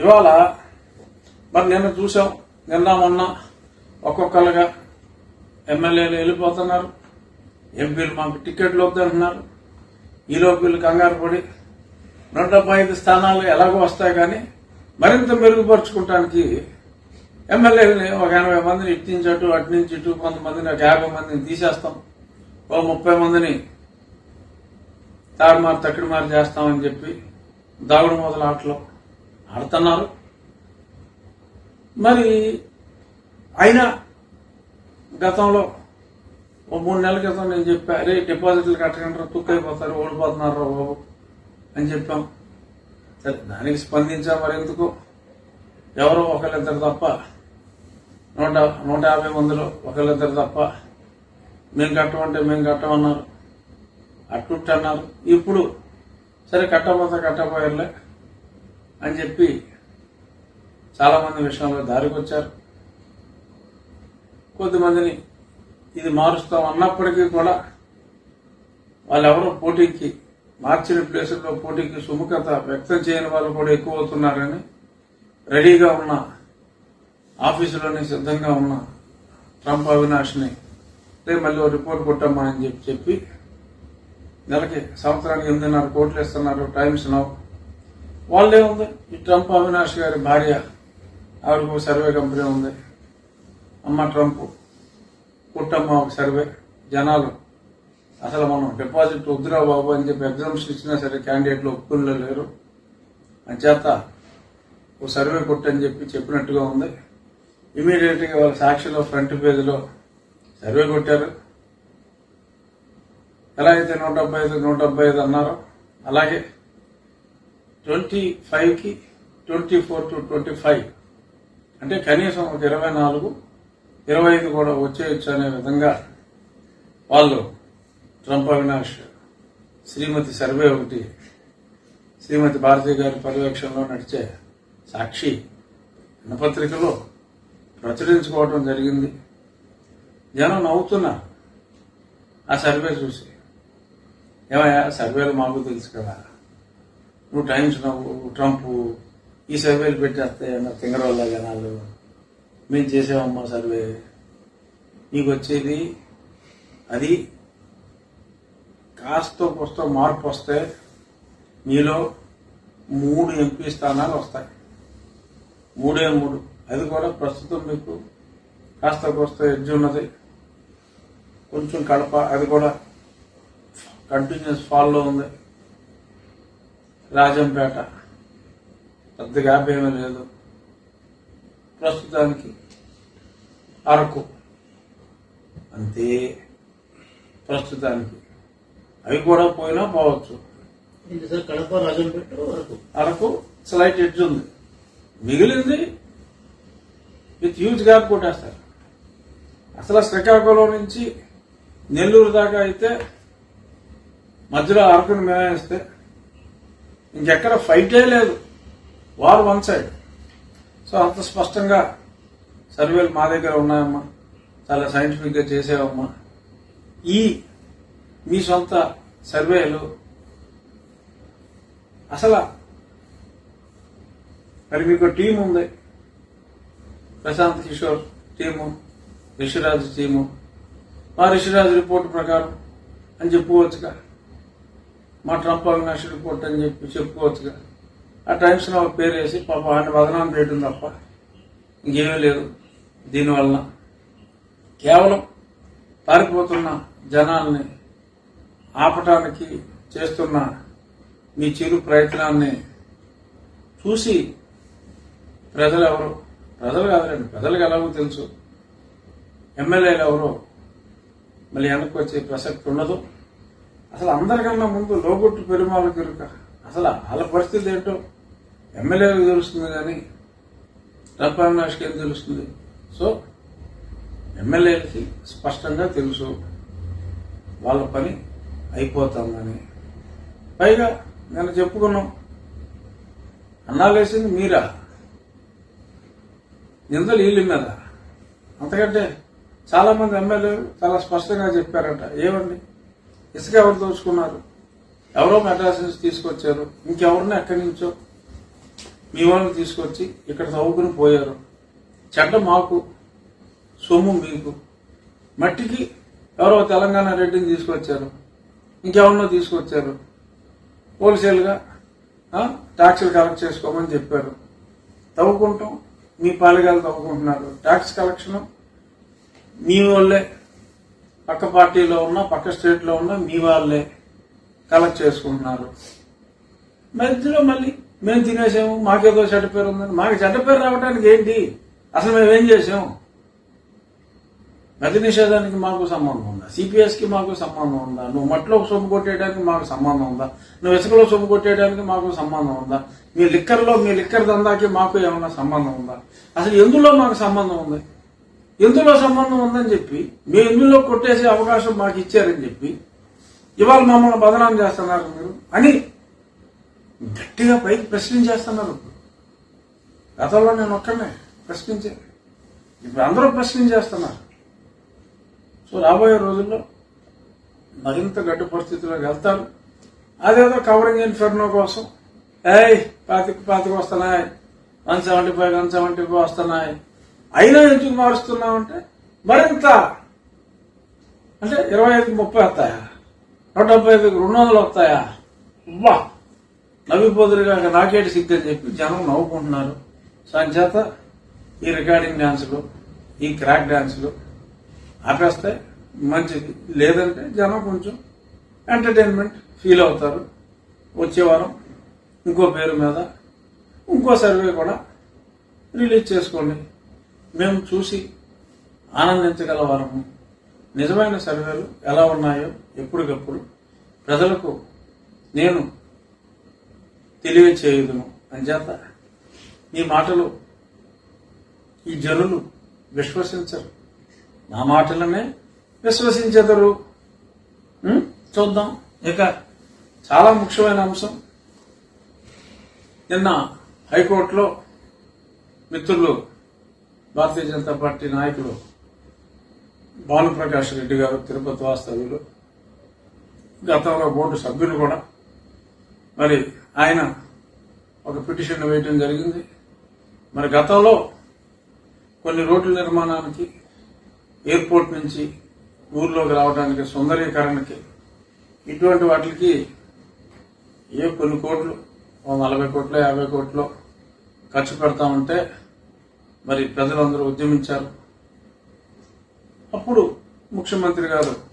ఇవాళ మరి నిన్న చూసాం నిన్న మొన్న ఒక్కొక్కరుగా ఎమ్మెల్యేలు వెళ్ళిపోతున్నారు ఎంపీలు మాకు టికెట్లు వద్దంటున్నారు ఈలోపు వీళ్ళు కంగారు పడి నూట డెబ్బై ఐదు స్థానాలు ఎలాగో వస్తాయి కానీ మరింత మెరుగుపరుచుకోవటానికి ఎమ్మెల్యేలని ఒక ఎనభై మందిని ఇటు నుంచి అటు అటు నుంచి ఇటు కొంతమందిని ఒక యాభై మందిని తీసేస్తాం. ఓ ముప్పై మందిని తారుమారు తక్కిడిమారు చేస్తామని చెప్పి దాగుడు మొదల ఆటలో ఆడుతున్నారు. మరి అయినా గతంలో ఓ మూడు నెలల క్రితం నేను చెప్పా అరే డిపాజిట్లు కట్టకుండా తుక్కైపోతారు ఓడిపోతున్నారు బాబు అని చెప్పాం. సరే దానికి స్పందించా మరి ఎందుకు? ఎవరో ఒకళ్ళిద్దరు తప్ప నూట నూట యాభై మందిలో ఒకళ్ళిద్దరు తప్ప మేము కట్టమంటే మేము కట్టమన్నారు అట్టుట్టన్నారు ఇప్పుడు సరే కట్టపోతే కట్టపోయారులే అని చెప్పి చాలా మంది విషయంలో దారికొచ్చారు. కొద్దిమందిని ఇది మారుస్తాం అన్నప్పటికీ కూడా వాళ్ళెవరో పోటీకి మార్చిన ప్లేసుల్లో పోటీకి సుముఖత వ్యక్తం చేయని వాళ్ళు కూడా ఎక్కువ అవుతున్నారని రెడీగా ఉన్న ఆఫీసులోనే సిద్ధంగా ఉన్న ట్రంప్ అవినాష్ని రేపు మళ్ళీ రిపోర్ట్ కొట్టమ్మా అని చెప్పి చెప్పి నెలకి సంవత్సరానికి ఎనిమిదిన్నర కోట్లు ఇస్తున్నారు టైమ్స్ నౌ. వాళ్ళే ఉంది. ఈ ట్రంప్ అవినాష్ గారి భార్య ఆవిడకు ఒక సర్వే కంపెనీ ఉంది. అమ్మ ట్రంప్ పుట్టమ్మ ఒక సర్వే. జనాలు అసలు మనం డిపాజిట్ వద్దురా బాబు అని చెప్పి ఎగ్జామ్స్ ఇచ్చినా సరే క్యాండిడేట్లు ఒప్పుకునే లేరు. అంచేత ఓ సర్వే కొట్టని చెప్పి చెప్పినట్టుగా ఉంది. ఇమీడియట్గా వాళ్ళ సాక్షిలో ఫ్రంట్ పేజీలో సర్వే కొట్టారు. ఎలా అయితే నూట డెబ్బై ఐదు నూట డెబ్బై ఐదు అన్నారో అలాగే ట్వంటీ ఫైవ్కి twenty four to twenty five. అంటే కనీసం ఒక ఇరవై నాలుగు ఇరవై ఐదు కూడా వచ్చేయచ్చు అనే విధంగా వాళ్ళు ట్రంప్ అవినాష్ శ్రీమతి సర్వే ఒకటి శ్రీమతి భారతి గారి పర్యవేక్షణలో నడిచే సాక్షి దినపత్రికలో ప్రచురించుకోవడం జరిగింది. జనం నవ్వుతున్నా ఆ సర్వే చూసి. ఏమయ్యా సర్వేలు మాకు తెలుసు కదా. నువ్వు టైమ్స్ నువ్వు ట్రంప్ ఈ సర్వేలు పెట్టేస్తే అన్న తింగరవల్ల జనాలు మేము చేసామమ్మా సర్వే. నీకు వచ్చేది అది. కాస్త కొస్త మార్పు వస్తే నీలో మూడు ఎంపీ స్థానాలు వస్తాయి. మూడే మూడు. అది కూడా ప్రస్తుతం మీకు కాస్త కోస్త ఎడ్జ్ ఉన్నది. కొంచెం కడప అది కూడా కంటిన్యూస్ ఫాల్లో ఉంది. రాజంపేట. పెద్ద గ్యాప్ ఏమీ లేదు. ప్రస్తుతానికి అరకు. అంతే. ప్రస్తుతానికి. అవి కూడా పోయినా పోవచ్చు. కడప రాజంపేట వరకు అరకు స్లైట్ ఎడ్జ్ ఉంది. మిగిలింది విత్ హ్యూజ్ గ్యాప్ కొట్టేస్తారు. అసలు శ్రీకాకుళం నుంచి నెల్లూరు దాకా అయితే మధ్యలో అరకుని మేనేస్తే ఇంకెక్కడ ఫైటే లేదు. వార్ వన్ సైడ్ సో అంత స్పష్టంగా సర్వేలు మా దగ్గర ఉన్నాయమ్మా. చాలా సైంటిఫిక్గా చేసావమ్మా. ఈ మీ సొంత సర్వేలు అసలు మరి మీకు టీం ఉంది. ప్రశాంత్ కిషోర్ టీము రిషిరాజు టీము మా రిషిరాజు రిపోర్ట్ ప్రకారం అని చెప్పుకోవచ్చుగా. మా ట్రంప్ అవినాష్ రిపోర్ట్ అని చెప్పి చెప్పుకోవచ్చుగా. ఆ టైమ్స్లో ఒక పేరు వేసి పాప ఆయన బదనాం చేయడం తప్ప ఇంకేమీ లేదు. దీనివలన కేవలం పారిపోతున్న జనాల్ని ఆపటానికి చేస్తున్న మీ చిరు ప్రయత్నాన్ని చూసి ప్రజలు ఎవరు ప్రజలు కాదులేండి ప్రజలకు ఎలాగో తెలుసు. ఎమ్మెల్యేలు ఎవరో మళ్ళీ వెనక్కి వచ్చే ప్రసక్తి ఉండదు. అసలు అందరికన్నా ముందు లోగొట్టు పెరుమాల కనుక అసలు వాళ్ళ పరిస్థితి ఏంటో ఎమ్మెల్యేలకు తెలుస్తుంది కానీ రప్పనాష్కి ఏం తెలుస్తుంది? సో ఎమ్మెల్యేలకి స్పష్టంగా తెలుసు వాళ్ళ పని అయిపోతుందని. పైగా నేను చెప్పుకున్నాం అన్నాలేసింది మీరా? నిందలు వీళ్ళ మీద? అంతకంటే చాలా మంది ఎమ్మెల్యేలు చాలా స్పష్టంగా చెప్పారట ఏమండి? ఇసుక ఎవరు దోచుకున్నారు? ఎవరో మెడ్రాస్ నుంచి తీసుకొచ్చారు. ఇంకెవరిని ఎక్కడి నుంచో? మీ వాళ్ళని తీసుకొచ్చి ఇక్కడ చదువుకుని పోయారు. చెడ్డ మాకు సొమ్ము మీకు. మట్టికి ఎవరో తెలంగాణ రెడ్డిని తీసుకొచ్చారు. ఇంకెవరినో తీసుకొచ్చారు. హోల్సేల్గా ట్యాక్సులు కలెక్ట్ చేసుకోమని చెప్పారు. తవ్వుకుంటాం. మీ పాలిగాలు తవ్వుకుంటున్నారు. ట్యాక్స్ కలెక్షన్ మీ వాళ్ళే పక్క పార్టీలో ఉన్న పక్క స్టేట్లో ఉన్న మీ వాళ్ళే కలెక్ట్ చేసుకుంటున్నారు. మధ్యలో మళ్ళీ మేము తినేసాము మాకేదో చెడ్డ పేరు ఉందని. మాకు చెడ్డ పేరు రావడానికి ఏంటి? అసలు మేమేం చేసాం? మద్య నిషేధానికి మాకు సంబంధం ఉందా? సిపిఎస్కి మాకు సంబంధం ఉందా? నువ్వు మట్టిలో సొమ్ము కొట్టేయడానికి మాకు సంబంధం ఉందా? నువ్వు ఇసుకలో సొమ్ము కొట్టేయడానికి మాకు సంబంధం ఉందా? మీ లిక్కర్లో మీ లిక్కర్ దందాకి మాకు ఏమైనా సంబంధం ఉందా? అసలు ఎందులో మాకు సంబంధం ఉంది? ఎందులో సంబంధం ఉందని చెప్పి మీ ఎందులో కొట్టేసే అవకాశం మాకు ఇచ్చారని చెప్పి ఇవాళ మమ్మల్ని బదనాం చేస్తున్నారు మీరు అని గట్టిగా పైకి ప్రశ్నించేస్తున్నారు గతంలో నేను ఒక్కనే ప్రశ్నించే ఇప్పుడు అందరూ ప్రశ్నించేస్తున్నారు. సో రాబోయే రోజుల్లో మరింత గడ్డు పరిస్థితుల్లోకి వెళ్తారు. అదేదో కవరింగ్ ఇన్ఫెర్నో కోసం ఏయ్ పాతిక పాతిక వస్తున్నాయి one seventy five one seventy five వస్తున్నాయి. అయినా ఎందుకు మారుస్తున్నామంటే మరింత. అంటే ఇరవై ఐదుకి ముప్పై వస్తాయా? నూట డెబ్బై ఐదుకి రెండు వందలు వస్తాయా? వా నవ్విపోదురుగా నాకేటి సిద్ధి అని చెప్పి జనం నవ్వుకుంటున్నారు. సంచేత ఈ రికార్డింగ్ డాన్సులు ఈ క్రాక్ డాన్సులు ఆపేస్తే మంచిది లేదంటే జనం కొంచెం ఎంటర్టైన్మెంట్ ఫీల్ అవుతారు. వచ్చే వారం ఇంకో పేరు మీద ఇంకో సర్వే కూడా రిలీజ్ చేసుకోండి. మేము చూసి ఆనందించగల వారము నిజమైన సర్వేలు ఎలా ఉన్నాయో ఎప్పటికప్పుడు ప్రజలకు నేను తెలియచేయుదును. అంచేత ఈ మాటలు ఈ జనులు విశ్వసించరు. నా మాటలనే విశ్వసించెదరు. చూద్దాం. ఇక చాలా ముఖ్యమైన అంశం. నిన్న హైకోర్టులో మిత్రులు భారతీయ జనతా పార్టీ నాయకుడు భానుప్రకాష్ రెడ్డి గారు తిరుపతి వాస్తవ్యులు గతంలో బోర్డు సభ్యులు కూడా. మరి ఆయన ఒక పిటిషన్ వేయటం జరిగింది. మరి గతంలో కొన్ని రోడ్ల నిర్మాణానికి ఎయిర్పోర్ట్ నుంచి ఊర్లోకి రావడానికి సుందరీకరణకి ఇటువంటి వాటికి ఏ కొన్ని కోట్లు ఓ నలభై కోట్లు యాభై కోట్లు ఖర్చు పెడతా ఉంటే మరి ప్రజలందరూ ఉద్యమించారు? అప్పుడు ముఖ్యమంత్రి గారు